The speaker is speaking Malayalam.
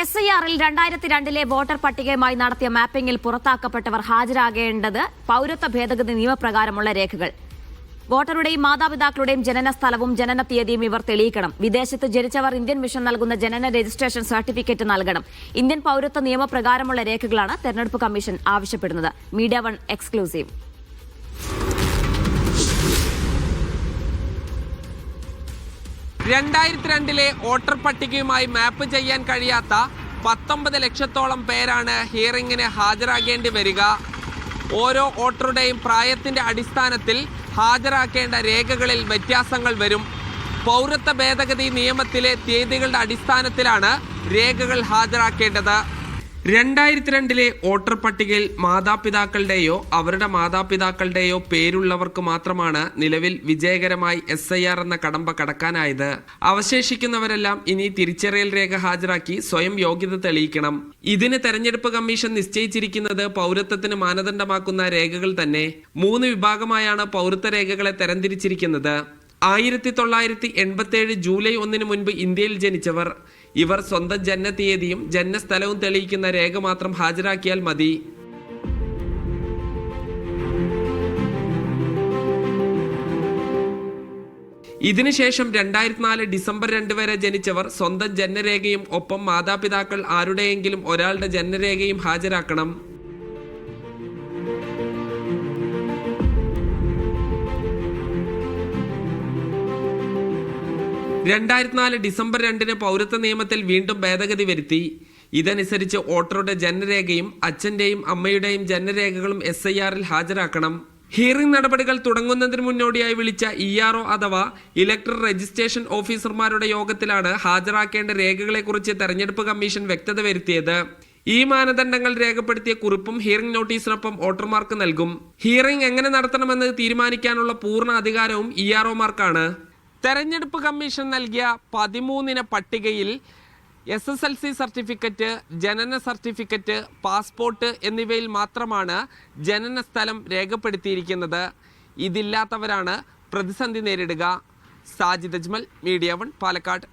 എസ് ഐ ആറിൽ രണ്ടായിരത്തി രണ്ടിലെ വോട്ടർ പട്ടികയുമായി നടത്തിയ മാപ്പിംഗിൽ പുറത്താക്കപ്പെട്ടവർ ഹാജരാകേണ്ടത് പൌരത്വ ഭേദഗതി നിയമപ്രകാരമുള്ള രേഖകൾ. വോട്ടറുടെയും മാതാപിതാക്കളുടെയും ജനന സ്ഥലവും ജനന തീയതിയും ഇവർ തെളിയിക്കണം. വിദേശത്ത് ജനിച്ചവർ ഇന്ത്യൻ മിഷൻ നൽകുന്ന ജനന രജിസ്ട്രേഷൻ സർട്ടിഫിക്കറ്റ് നൽകണം. ഇന്ത്യൻ പൌരത്വ നിയമപ്രകാരമുള്ള രേഖകളാണ് തെരഞ്ഞെടുപ്പ് കമ്മീഷൻ ആവശ്യപ്പെടുന്നത്. Media One exclusive. രണ്ടായിരത്തി രണ്ടിലെ വോട്ടർ പട്ടികയുമായി മാപ്പ് ചെയ്യാൻ കഴിയാത്ത പത്തൊമ്പത് ലക്ഷത്തോളം പേരാണ് ഹിയറിംഗിന് ഹാജരാകേണ്ടി വരിക. ഓരോ വോട്ടറുടെയും പ്രായത്തിന്റെ അടിസ്ഥാനത്തിൽ ഹാജരാക്കേണ്ട രേഖകളിൽ വ്യത്യാസങ്ങൾ വരും. പൗരത്വ ഭേദഗതി നിയമത്തിലെ തീയതികളുടെ അടിസ്ഥാനത്തിലാണ് രേഖകൾ ഹാജരാക്കേണ്ടത്. രണ്ടായിരത്തി രണ്ടിലെ വോട്ടർ പട്ടികയിൽ മാതാപിതാക്കളുടെയോ അവരുടെ മാതാപിതാക്കളുടെയോ പേരുള്ളവർക്ക് മാത്രമാണ് നിലവിൽ വിജയകരമായി എസ് എന്ന കടമ്പ കടക്കാനായത്. അവശേഷിക്കുന്നവരെല്ലാം ഇനി തിരിച്ചറിയൽ രേഖ ഹാജരാക്കി സ്വയം യോഗ്യത തെളിയിക്കണം. ഇതിന് തെരഞ്ഞെടുപ്പ് കമ്മീഷൻ നിശ്ചയിച്ചിരിക്കുന്നത് പൗരത്വത്തിന് മാനദണ്ഡമാക്കുന്ന രേഖകൾ തന്നെ. മൂന്ന് വിഭാഗമായാണ് പൗരത്വ രേഖകളെ തരംതിരിച്ചിരിക്കുന്നത്. ആയിരത്തി തൊള്ളായിരത്തി എൺപത്തി ജൂലൈ ഒന്നിന് മുൻപ് ഇന്ത്യയിൽ ജനിച്ചവർ. ഇവർ സ്വന്തം ജനനതീയതിയും ജന്മസ്ഥലവും തെളിയിക്കുന്ന രേഖ മാത്രം ഹാജരാക്കിയാൽ മതി. ഇതിനുശേഷം രണ്ടായിരത്തി നാല് ഡിസംബർ രണ്ട് വരെ ജനിച്ചവർ സ്വന്തം ജനനരേഖയും ഒപ്പം മാതാപിതാക്കൾ ആരുടെയെങ്കിലും ഒരാളുടെ ജനനരേഖയും ഹാജരാക്കണം. രണ്ടായിരത്തി നാല് ഡിസംബർ രണ്ടിന് പൗരത്വ നിയമത്തിൽ വീണ്ടും ഭേദഗതി വരുത്തി. ഇതനുസരിച്ച് വോട്ടറുടെ ജനനരേഖയും അച്ഛന്റെയും അമ്മയുടെയും ജനനരേഖകളും എസ് ഐ ആറിൽ ഹാജരാക്കണം. ഹിയറിംഗ് നടപടികൾ തുടങ്ങുന്നതിന് മുന്നോടിയായി വിളിച്ച ഇ ആർ ഒ അഥവാ ഇലക്ടർ രജിസ്ട്രേഷൻ ഓഫീസർമാരുടെ യോഗത്തിലാണ് ഹാജരാക്കേണ്ട രേഖകളെക്കുറിച്ച് തെരഞ്ഞെടുപ്പ് കമ്മീഷൻ വ്യക്തത വരുത്തിയത്. ഈ മാനദണ്ഡങ്ങൾ രേഖപ്പെടുത്തിയ കുറിപ്പും ഹിയറിംഗ് നോട്ടീസിനൊപ്പം വോട്ടർമാർക്ക് നൽകും. ഹിയറിംഗ് എങ്ങനെ നടത്തണമെന്ന് തീരുമാനിക്കാനുള്ള പൂർണ അധികാരവും ഇ ആർ ഒമാർക്കാണ് തെരഞ്ഞെടുപ്പ് കമ്മീഷൻ നൽകിയ പതിമൂന്നിന പട്ടികയിൽ S S L C certificate ജനന സർട്ടിഫിക്കറ്റ് പാസ്പോർട്ട് എന്നിവയിൽ മാത്രമാണ് ജനന സ്ഥലം രേഖപ്പെടുത്തിയിരിക്കുന്നത്. ഇതില്ലാത്തവരാണ് പ്രതിസന്ധി നേരിടുക. Sajid Ajmal Media One Palakkad.